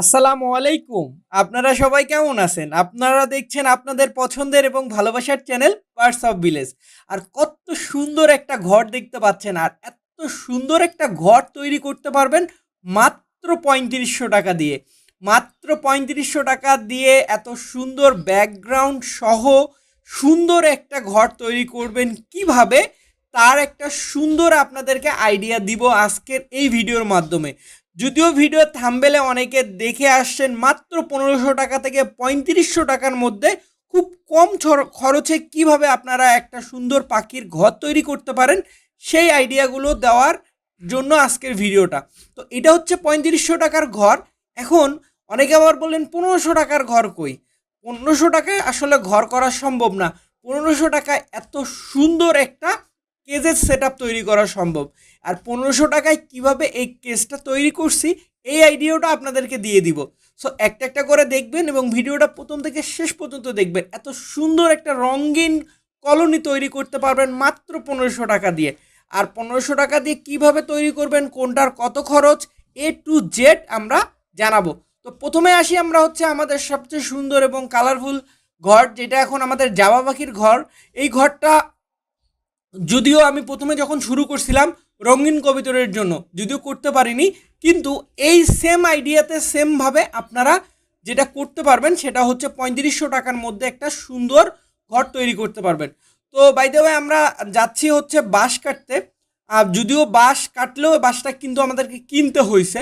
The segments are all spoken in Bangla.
আসসালামু আলাইকুম। আপনারা সবাই কেমন আছেন? আপনারা দেখছেন আপনাদের পছন্দের এবং ভালোবাসার চ্যানেল পার্টস অফ ভিলেজ আর কত সুন্দর একটা ঘর দেখতে পাচ্ছেন, আর এত সুন্দর একটা ঘর তৈরি করতে পারবেন মাত্র পঁয়ত্রিশশো টাকা দিয়ে। মাত্র পঁয়ত্রিশশো টাকা দিয়ে এত সুন্দর ব্যাকগ্রাউন্ড সহ সুন্দর একটা ঘর তৈরি করবেন কীভাবে? তার একটা সুন্দর আপনাদেরকে আইডিয়া দিব আজকের এই ভিডিওর মাধ্যমে। যদিও ভিডিও থাম্বেলে অনেকে দেখে আসছেন মাত্র পনেরোশো টাকা থেকে পঁয়ত্রিশশো টাকার মধ্যে খুব কম খরচে কীভাবে আপনারা একটা সুন্দর পাখির ঘর তৈরি করতে পারেন, সেই আইডিয়াগুলো দেওয়ার জন্য আজকের ভিডিওটা। তো এটা হচ্ছে পঁয়ত্রিশশো টাকার ঘর। এখন অনেকে আবার বললেন, পনেরোশো টাকার ঘর কই? পনেরোশো টাকায় আসলে ঘর করা সম্ভব না। পনেরোশো টাকায় এত সুন্দর একটা কেজের সেট তৈরি করা সম্ভব। আর পনেরোশো টাকায় কীভাবে এই কেসটা তৈরি করছি, এই আইডিয়াটা আপনাদেরকে দিয়ে দিব। সো একটা একটা করে দেখবেন এবং ভিডিওটা প্রথম থেকে শেষ পর্যন্ত দেখবেন। এত সুন্দর একটা রঙিন কলোনি তৈরি করতে পারবেন মাত্র পনেরোশো টাকা দিয়ে। আর পনেরোশো টাকা দিয়ে কীভাবে তৈরি করবেন, কোনটার কত খরচ, এ টু জেড আমরা জানাব। তো প্রথমে আসি আমরা হচ্ছে আমাদের সবচেয়ে সুন্দর এবং কালারফুল ঘর, যেটা এখন আমাদের জাবা পাখির ঘর। এই ঘরটা যদিও আমি প্রথমে যখন শুরু করছিলাম রঙিন কবিতরের জন্য, যদিও করতে পারিনি, কিন্তু এই সেম আইডিয়াতে সেমভাবে আপনারা যেটা করতে পারবেন সেটা হচ্ছে পঁয়ত্রিশশো টাকার মধ্যে একটা সুন্দর ঘর তৈরি করতে পারবেন। তো বাইদে ভাই আমরা যাচ্ছি হচ্ছে বাঁশ কাটতে। আর যদিও বাঁশ কাটলেও বাঁশটা কিন্তু আমাদেরকে কিনতে হয়েছে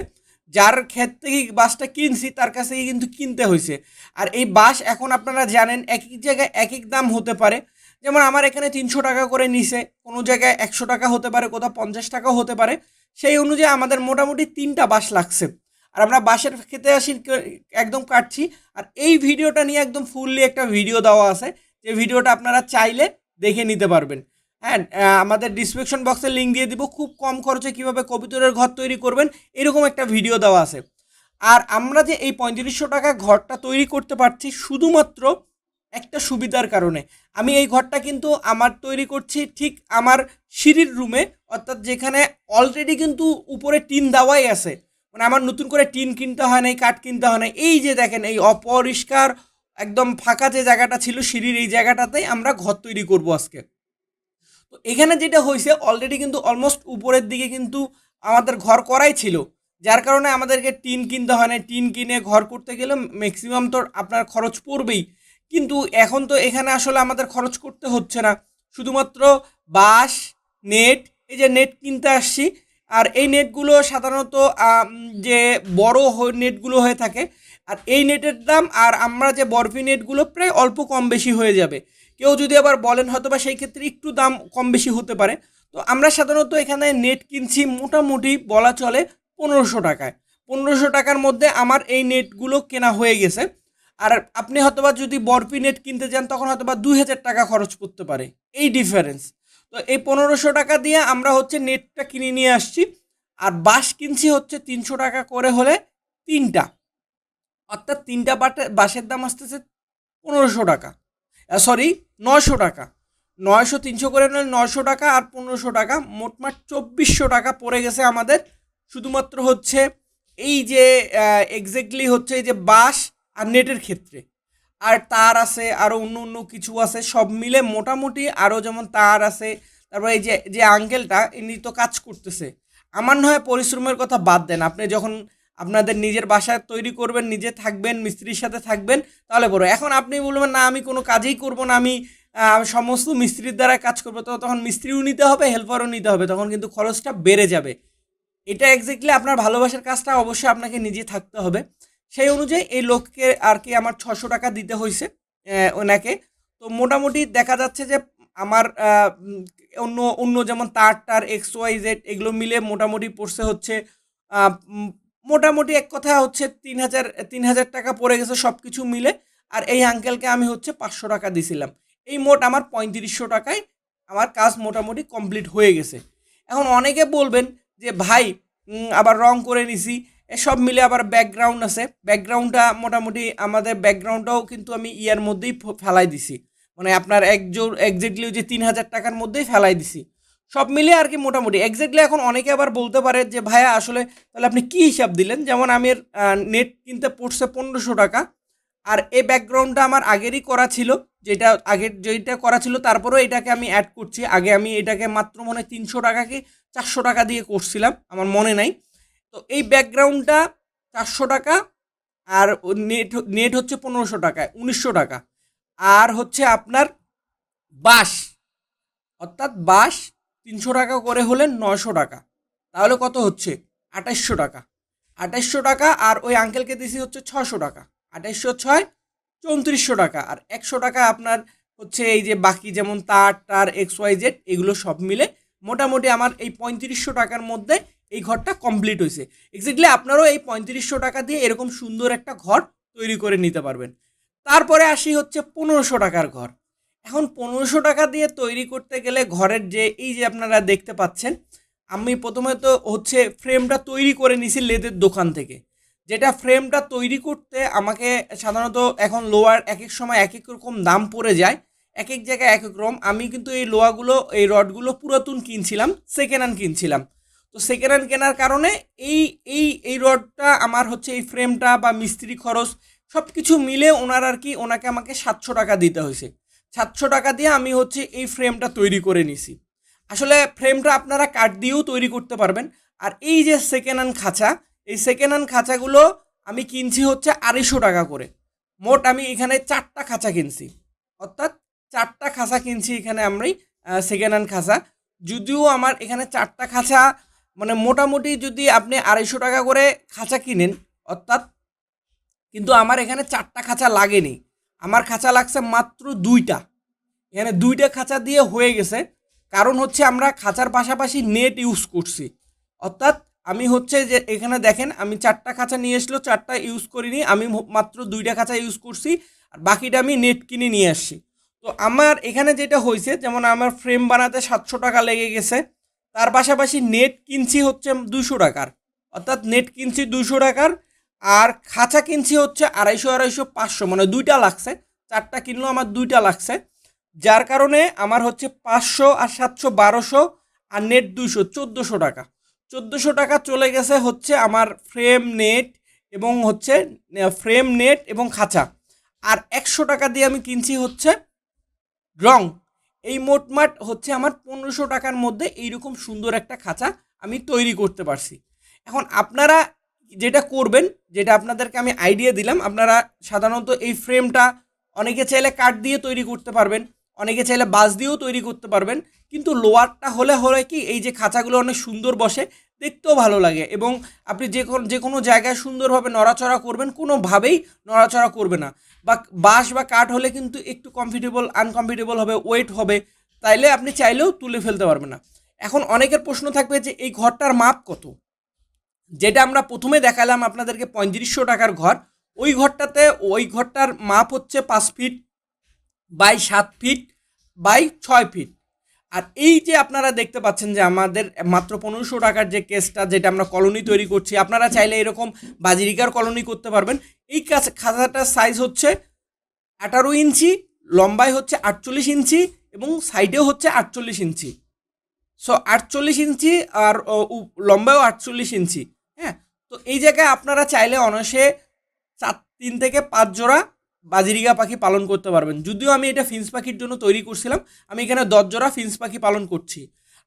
যার ক্ষেত থেকে বাঁশটা কিনছি, তার কাছ থেকে কিন্তু কিনতে হয়েছে আর এই বাঁশ এখন আপনারা জানেন এক এক জায়গায় এক এক দাম হতে পারে। যেমন আমার এখানে তিনশো টাকা করে নিছে, কোনো জায়গায় একশো টাকা হতে পারে, কোথাও পঞ্চাশ টাকাও হতে পারে। সেই অনুযায়ী আমাদের মোটামুটি তিনটা বাঁশ লাগছে। আর আমরা বাঁশের খেতে আসি একদম কাটছি। আর এই ভিডিওটা নিয়ে একদম ফুললি একটা ভিডিও দেওয়া আছে। যে ভিডিওটা আপনারা চাইলে দেখে নিতে পারবেন। হ্যাঁ আমাদের ডিসক্রিপশন বক্সে লিঙ্ক দিয়ে দিব, খুব কম খরচে কীভাবে কবিতরের ঘর তৈরি করবেন, এরকম একটা ভিডিও দেওয়া আছে। আর আমরা যে এই পঁয়ত্রিশশো টাকা ঘরটা তৈরি করতে পারছি, শুধুমাত্র একটা সুবিধার কারণে। আমি এই ঘরটা কিন্তু আমার তৈরি করছি ঠিক আমার সিঁড়ির রুমে, অর্থাৎ যেখানে অলরেডি কিন্তু উপরে টিন দেওয়াই আছে। মানে আমার নতুন করে টিন কিনতে হয় নাই, কাঠ কিনতে হয় না এই যে দেখেন, এই অপরিষ্কার, একদম ফাঁকা যে জায়গাটা ছিল, সিঁড়ির এই জায়গাটাতেই আমরা ঘর তৈরি করব আজকে। তো এখানে যেটা হয়েছে অলরেডি কিন্তু অলমোস্ট উপরের দিকে কিন্তু আমাদের ঘর করাই ছিল। যার কারণে আমাদেরকে টিন কিনতে হয় না টিন কিনে ঘর করতে গেলে ম্যাক্সিমাম তো আপনার খরচ পড়বেই। কিন্তু এখন তো এখানে আসলে আমাদের খরচ করতে হচ্ছে না। শুধুমাত্র বাঁশ নেট এই যে নেট কিনতে আসছি। আর এই নেটগুলো সাধারণত যে বড় নেটগুলো হয়ে থাকে, আর এই নেটের দাম আর আমরা যে বরফি নেটগুলো প্রায় অল্প কম বেশি হয়ে যাবে। কেউ যদি আবার বলেন হয়তো বা সেই ক্ষেত্রে একটু দাম কম বেশি হতে পারে। তো আমরা সাধারণত এখানে নেট কিনছি মোটামুটি বলা চলে পনেরোশো টাকায়। পনেরোশো টাকার মধ্যে আমার এই নেটগুলো কেনা হয়ে গেছে। আর আপনি হয়তোবা যদি বরফি নেট কিনতে যান, তখন হয়তোবা দুই হাজার টাকা খরচ করতে পারে। এই ডিফারেন্স তো এই পনেরোশো টাকা দিয়ে আমরা হচ্ছে নেটটা কিনে নিয়ে আসছি। আর বাঁশ কিনছি হচ্ছে তিনশো টাকা করে হলে তিনটা। অর্থাৎ তিনটা বাটে, বাঁশের দাম আসতেছে পনেরোশো টাকা। সরি নয়শো টাকা। নয়শো, তিনশো করে নিলে নয়শো টাকা আর পনেরোশো টাকা। মোটমাট চব্বিশশো টাকা পড়ে গেছে আমাদের। শুধুমাত্র হচ্ছে এই যে এক্স্যাক্টলি হচ্ছে এই যে বাঁশ আর নেটের ক্ষেত্রে। আর তার আছে আরও অন্য অন্য কিছু আছে, সব মিলে মোটামুটি আরও যেমন তার আছে, তারপর এই যে যে আঙ্কেলটা, ইনি তো কাজ করতেছে। আমার নয় পরিশ্রমের কথা বাদ দেন। আপনি যখন আপনাদের নিজের বাসায় তৈরি করবেন, নিজে থাকবেন, মিস্ত্রির সাথে থাকবেন, তাহলে বড় এখন আপনি বলবেন, না, আমি কোনো কাজেই করব না, আমি সমস্ত মিস্ত্রির দ্বারা কাজ করব। তো তখন মিস্ত্রিও নিতে হবে হেল্পারও নিতে হবে। তখন কিন্তু খরচটা বেড়ে যাবে। এটা এক্স্যাক্টলি আপনার ভালোবাসার কাজটা অবশ্যই আপনাকে নিজে থাকতে হবে। সেই অনুযায়ী এই লোককে আর কি আমার ছশো টাকা দিতে হয়েছে ওনাকে। তো মোটামুটি দেখা যাচ্ছে যে আমার অন্য অন্য যেমন তার টার এক্স ওয়াই জেড এগুলো মিলে মোটামুটি পড়ছে হচ্ছে মোটামুটি এক কথা হচ্ছে তিন হাজার তিন হাজার টাকা পড়ে গেছে সব কিছু মিলে, আর এই আঙ্কেলকে আমি হচ্ছে পাঁচশো টাকা দিছিলাম। এই মোট আমার পঁয়ত্রিশশো টাকায় আমার কাজ মোটামুটি কমপ্লিট হয়ে গেছে। এখন অনেকে বলবেন যে, ভাই আবার রং করে নিছি এসব মিলে আবার ব্যাকগ্রাউন্ড আছে। ব্যাকগ্রাউন্ডটা মোটামুটি আমাদের ব্যাকগ্রাউন্ডটাও কিন্তু আমি ইয়ার মধ্যেই ফেলাই দিছি। মানে আপনার একজোর একজ্যাক্টলি যে তিন হাজার টাকার মধ্যেই ফেলাই দিছি। সব মিলিয়ে আর কি মোটামুটি। এক্স্যাক্টলি এখন অনেকে আবার বলতে পারে যে, ভাইয়া, আসলে তাহলে আপনি কী হিসাব দিলেন? যেমন আমি নেট কিনতে পড়ছে পনেরোশো টাকা। আর এই ব্যাকগ্রাউন্ডটা আমার আগেরই করা ছিল। যেটা আগের যেটা করা ছিল তারপরেও এটাকে আমি অ্যাড করছি। আগে আমি এটাকে মাত্র মনে তিনশো টাকা কি চারশো টাকা দিয়ে করছিলাম। আমার মনে নাই। তো এই ব্যাকগ্রাউন্ডটা চারশো টাকা আর নেট নেট হচ্ছে পনেরোশো টাকা, উনিশশো টাকা। আর হচ্ছে আপনার বাস অর্থাৎ বাস তিনশো টাকা করে হলে নশো টাকা। তাহলে কত হচ্ছে? আঠাইশশো টাকা। আঠাইশশো টাকা আর ওই আঙ্কেলকে দিছি হচ্ছে ছশো টাকা। আঠাইশশো ছয়, চৌত্রিশশো টাকা। আর একশো টাকা আপনার হচ্ছে এই যে বাকি যেমন তার টার এক্স ওয়াই জেড এগুলো সব মিলে মোটামুটি আমার এই পঁয়ত্রিশশো টাকার মধ্যে এই ঘরটা কমপ্লিট হয়েছে এক্স্যাক্টলি আপনারাও এই পঁয়ত্রিশশো টাকা দিয়ে এরকম সুন্দর একটা ঘর তৈরি করে নিতে পারবেন। তারপরে আসি হচ্ছে পনেরোশো টাকার ঘর। এখন পনেরোশো টাকা দিয়ে তৈরি করতে গেলে ঘরের যে, এই যে আপনারা দেখতে পাচ্ছেন, আমি প্রথমে তো হচ্ছে ফ্রেমটা তৈরি করে নিছি লেদের দোকান থেকে। যেটা ফ্রেমটা তৈরি করতে আমাকে সাধারণত এখন লোয়ার এক এক সময় এক এক রকম দাম পড়ে যায় এক এক জায়গায় এক এক রকম। আমি কিন্তু এই লোয়াগুলো, এই রডগুলো পুরাতন কিনছিলাম সেকেন্ড হ্যান্ড কিনছিলাম। তো সেকেন্ড হ্যান্ড কেনার কারণে এই এই এই রডটা আমার হচ্ছে এই ফ্রেমটা বা মিস্ত্রি খরচ সব কিছু মিলে ওনার আর কি ওনাকে আমাকে সাতশো টাকা দিতে হয়েছে। সাতশো টাকা দিয়ে আমি হচ্ছে এই ফ্রেমটা তৈরি করে নিছি। আসলে ফ্রেমটা আপনারা কাঠ দিয়েও তৈরি করতে পারবেন। আর এই যে সেকেন্ড হ্যান্ড খাঁচা, এই সেকেন্ড হ্যান্ড খাঁচাগুলো আমি কিনছি হচ্ছে আড়াইশো টাকা করে। মোট আমি এখানে চারটা খাঁচা কিনছি। অর্থাৎ চারটা খাঁচা কিনছি এখানে আমি সেকেন্ড হ্যান্ড খাঁচা। যদিও আমার এখানে চারটা খাঁচা মানে মোটামুটি যদি আপনি আড়াইশো টাকা করে খাঁচা কিনেন, অর্থাৎ কিন্তু আমার এখানে চারটা খাঁচা লাগেনি। আমার খাঁচা লাগছে মাত্র দুইটা। এখানে দুইটা খাঁচা দিয়ে হয়ে গেছে। কারণ হচ্ছে আমরা খাঁচার পাশাপাশি নেট ইউজ করছি। অর্থাৎ আমি হচ্ছে যে এখানে দেখেন, আমি চারটা খাঁচা নিয়ে এসলো, চারটা ইউজ করিনি, আমি মাত্র দুইটা খাঁচা ইউজ করছি, আর বাকিটা আমি নেট কিনে নিয়ে আসছি। তো আমার এখানে যেটা হয়েছে, যেমন আমার ফ্রেম বানাতে সাতশো টাকা লেগে গেছে। তার পাশাপাশি নেট কিনছি হচ্ছে দুশো টাকার। অর্থাৎ নেট কিনছি দুশো টাকার, আর খাঁচা কিনছি হচ্ছে আড়াইশো আড়াইশো, পাঁচশো মানে দুইটা লাগছে। চারটা কিনলেও আমার দুইটা লাগছে। যার কারণে আমার হচ্ছে পাঁচশো আর সাতশো, বারোশো আর নেট দুইশো, চোদ্দোশো টাকা। চোদ্দোশো টাকা চলে গেছে হচ্ছে আমার ফ্রেম নেট এবং হচ্ছে ফ্রেম নেট এবং খাঁচা। আর একশো টাকা দিয়ে আমি কিনছি হচ্ছে রং। এই মোটমাট হচ্ছে আমার পনেরোশো টাকার মধ্যে এইরকম সুন্দর একটা খাঁচা আমি তৈরি করতে পারছি। এখন আপনারা যেটা করবেন, যেটা আপনাদেরকে আমি আইডিয়া দিলাম, আপনারা সাধারণত এই ফ্রেমটা অনেকে চাইলে কাঠ দিয়ে তৈরি করতে পারবেন। অনেকে চাইলে বাঁশ দিয়েও তৈরি করতে পারবেন, কিন্তু লোয়ারটা হলে হলে কি, এই যে খাঁচাগুলো অনেক সুন্দর বসে, দেখতেও ভালো লাগে এবং আপনি যে কোনো যে কোনো জায়গায় সুন্দরভাবে নড়াচড়া করবেন, কোনোভাবেই নড়াচড়া করবে না। বা বাঁশ বা কাঠ হলে কিন্তু একটু কমফর্টেবল আনকমফর্টেবল হবে ওয়েট হবে, তাইলে আপনি চাইলেও তুলে ফেলতে পারবেন না। এখন অনেকের প্রশ্ন থাকবে যে, এই ঘরটার মাপ কত? যেটা আমরা প্রথমে দেখালাম আপনাদেরকে পঁয়ত্রিশশো টাকার ঘর, ওই ঘরটাতে, ওই ঘরটার মাপ হচ্ছে পাঁচ ফিট বাই সাত ফিট, বাই ছয় ফিট। আর এই যে আপনারা দেখতে পাচ্ছেন যে আমাদের মাত্র পনেরোশো টাকার যে কেসটা যেটা আমরা কলোনি তৈরি করছি, আপনারা চাইলে এরকম বাজিরিকার কলোনি করতে পারবেন। এই কাছ- খাঁচাটার সাইজ হচ্ছে আঠারো ইঞ্চি লম্বায় হচ্ছে আটচল্লিশ ইঞ্চি এবং সাইডেও হচ্ছে আটচল্লিশ ইঞ্চি। সো আটচল্লিশ ইঞ্চি আর লম্বায়ও আটচল্লিশ ইঞ্চি। হ্যাঁ? তো এই জায়গায় আপনারা চাইলে অনায়াসে চার, তিন থেকে পাঁচ জোড়া বাজিরিগা পাখি পালন করতে পারবেন। যদিও আমি এটা ফিন্স পাখির জন্য তৈরি করছিলাম, আমি এখানে দশ জোড়া ফিন্স পাখি পালন করছি।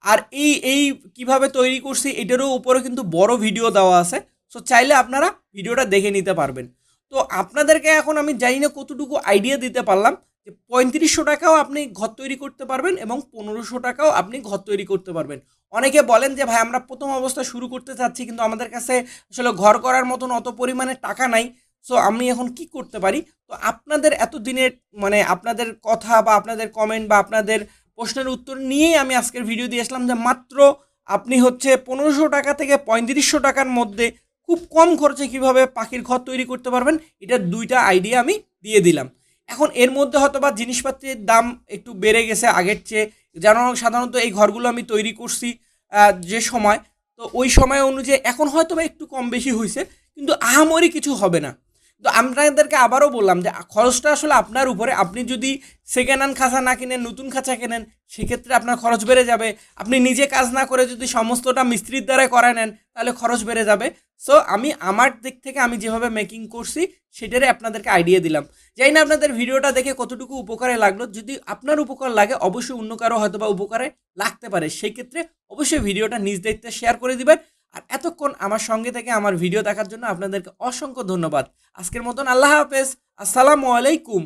আর এই এই কীভাবে তৈরি করছি, এটারও উপরে কিন্তু বড় ভিডিও দেওয়া আছে। সো চাইলে আপনারা ভিডিওটা দেখে নিতে পারবেন। তো আপনাদেরকে এখন আমি জানি না কতটুকু আইডিয়া দিতে পারলাম, যে পঁয়ত্রিশশো টাকাও আপনি ঘর তৈরি করতে পারবেন এবং পনেরোশো টাকাও আপনি ঘর তৈরি করতে পারবেন। অনেকে বলেন যে, ভাই, আমরা প্রথম অবস্থা শুরু করতে চাচ্ছি, কিন্তু আমাদের কাছে আসলে ঘর করার মতন অত পরিমাণে টাকা নাই। সো আমি এখন কি করতে পারি? তো আপনাদের এত দিনের মানে আপনাদের কথা বা আপনাদের কমেন্ট বা আপনাদের প্রশ্নের উত্তর নিয়েই আমি আজকের ভিডিও দিয়ে আসলাম যে মাত্র আপনি হচ্ছে পনেরোশো টাকা থেকে পঁয়ত্রিশশো টাকার মধ্যে খুব কম খরচে কীভাবে পাখির ঘর তৈরি করতে পারবেন? এটার দুইটা আইডিয়া আমি দিয়ে দিলাম। এখন এর মধ্যে হয়তো বা জিনিসপাতির দাম একটু বেড়ে গেছে আগের চেয়ে। যেন সাধারণত এই ঘরগুলো আমি তৈরি করছি যে সময়। তো ওই সময় অনুযায়ী এখন হয়তো বা একটু কম বেশি হয়েছে কিন্তু আহামরি কিছু হবে না। তো আপনাদেরকে আবারও বললাম যে খরচটা আসলে আপনার উপরে। আপনি যদি সেকেন্ড হ্যান্ড খাঁচা না কিনেন, নতুন খাঁচা কেনেন, সেক্ষেত্রে আপনার খরচ বেড়ে যাবে। আপনি নিজে কাজ না করে যদি সমস্তটা মিস্ত্রির দ্বারাই করা নেন, তাহলে খরচ বেড়ে যাবে। সো আমি আমার দিক থেকে আমি যেভাবে মেকিং করছি, সেটারই আপনাদেরকে আইডিয়া দিলাম। যাই না আপনাদের ভিডিওটা দেখে কতটুকু উপকারে লাগল। যদি আপনার উপকার লাগে, অবশ্যই অন্য কারও হয়তো বা উপকারে লাগতে পারে। সেই ক্ষেত্রে অবশ্যই ভিডিওটা নিজ দায়িত্বে শেয়ার করে দিবেন। আর এতক্ষণ আমার সঙ্গে থেকে আমার ভিডিও দেখার জন্য আপনাদেরকে অসংখ্য ধন্যবাদ। আজকের মতন আল্লাহ হাফেজ। আসসালামু আলাইকুম।